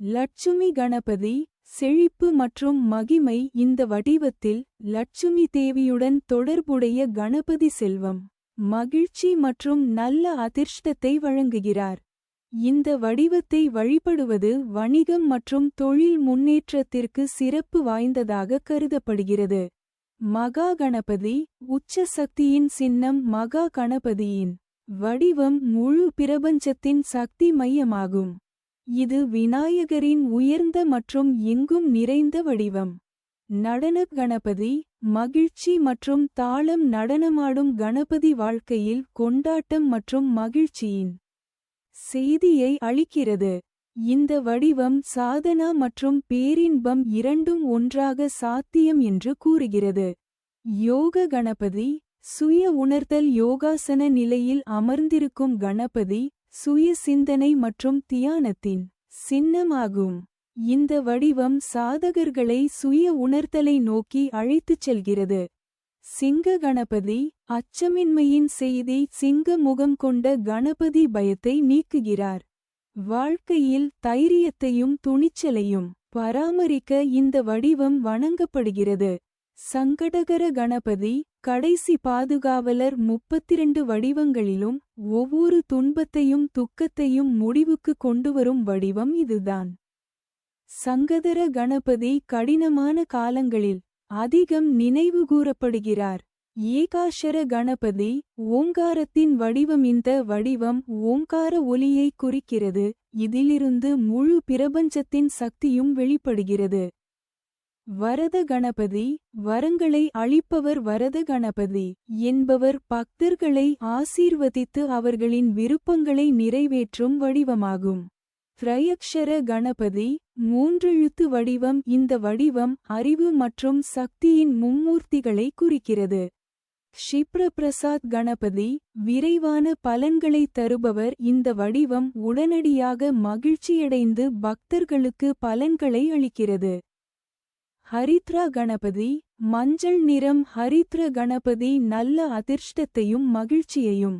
லட்சுமி கணபதி செழிப்பு மற்றும் மகிமை இந்த வடிவத்தில் லட்சுமி தேவியுடன் தொடர்புடைய கணபதி செல்வம். மகிழ்ச்சி மற்றும் நல்ல அதிர்ஷ்டத்தை வழங்குகிறார். இந்த வடிவத்தை வழிபடுவது வணிகம் மற்றும் தொழில் முன்னேற்றத்திற்கு சிறப்பு வாய்ந்ததாக கருதப்படுகிறது. மகா கணபதி உச்ச சக்தியின் சின்னம் மகா கணபதியின் வடிவம் முழு பிரபஞ்சத்தின் சக்தி மையமாகும் இது விநாயகரின் உயர்ந்த மற்றும் எங்கும் நிறைந்த வடிவம். நடன கணபதி மகிழ்ச்சி மற்றும் தாளம் நடனமாடும் கணபதி வாழ்க்கையில் கொண்டாட்டம் மற்றும் மகிழ்ச்சியின் செய்தியை அளிக்கிறது. இந்த வடிவம் சாதனா மற்றும் பேரின்பம் இரண்டும் ஒன்றாக சாத்தியம் என்று கூறுகிறது. யோக கணபதி சுய உணர்தல் யோகாசன நிலையில் அமர்ந்திருக்கும் கணபதி சுய சிந்தனை மற்றும் தியானத்தின் சின்னமாகும். இந்த வடிவம் சாதகர்களை சுய உணர்தலை நோக்கி அழைத்துச் செல்கிறது. சிங்க கணபதி அச்சமின்மையின் செய்தி சிங்க முகம் கொண்ட கணபதி பயத்தை நீக்குகிறார். வாழ்க்கையில் தைரியத்தையும் துணிச்சலையும் பராமரிக்க இந்த வடிவம் வணங்கப்படுகிறது. சங்கடகர கணபதி கடைசி பாதுகாவலர் முப்பத்திரண்டு வடிவங்களிலும் ஒவ்வொரு துன்பத்தையும் துக்கத்தையும் முடிவுக்கு கொண்டுவரும் வடிவம் இதுதான். சங்கதர கணபதி கடினமான காலங்களில் அதிகம் நினைவுகூரப்படுகிறார் ஏகாஷர கணபதி ஓங்காரத்தின் வடிவம் இந்த வடிவம் ஓங்கார ஒலியை குறிக்கிறது. இதிலிருந்து முழு பிரபஞ்சத்தின் சக்தியும் வெளிப்படுகிறது. வரத கணபதி வரங்களை அளிப்பவர் வரத கணபதி என்பவர் பக்தர்களை ஆசீர்வதித்து அவர்களின் விருப்பங்களை நிறைவேற்றும் வடிவமாகும். திரையக்ஷர கணபதி மூன்றெழுத்து வடிவம் இந்த வடிவம் அறிவு மற்றும் சக்தியின் மும்மூர்த்திகளை குறிக்கிறது. ஷிப்ரபிரசாத் கணபதி விரைவான பலன்களை தருபவர் இந்த வடிவம் உடனடியாக மகிழ்ச்சியடைந்து பக்தர்களுக்கு பலன்களை அளிக்கிறது. ஹரித்ரா கணபதி மஞ்சள் நிறம் ஹரித்ர கணபதி நல்ல அதிர்ஷ்டத்தையும் மகிழ்ச்சியையும்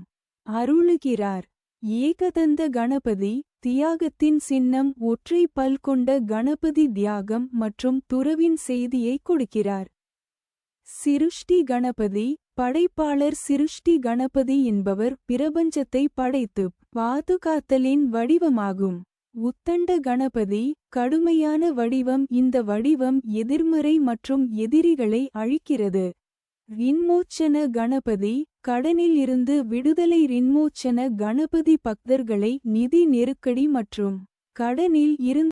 அருளுகிறார். ஏகதந்த கணபதி தியாகத்தின் சின்னம் ஒற்றை பல் கொண்ட கணபதி தியாகம் மற்றும் துறவின் செய்தியை கொடுக்கிறார். சிருஷ்டி கணபதி படைப்பாளர் சிருஷ்டி கணபதி என்பவர் பிரபஞ்சத்தை படைத்து பாதுகாத்தலின் வடிவமாகும். உத்தண்ட கணபதி கடுமையான வடிவம் இந்த வடிவம் எதிர்மறை மற்றும் எதிரிகளை அழிக்கிறது. ரின்மோச்சன கணபதி கடனில் இருந்து விடுதலை ரின்மோச்சன கணபதி பக்தர்களை நிதி நெருக்கடி மற்றும் கடனில் இருந்து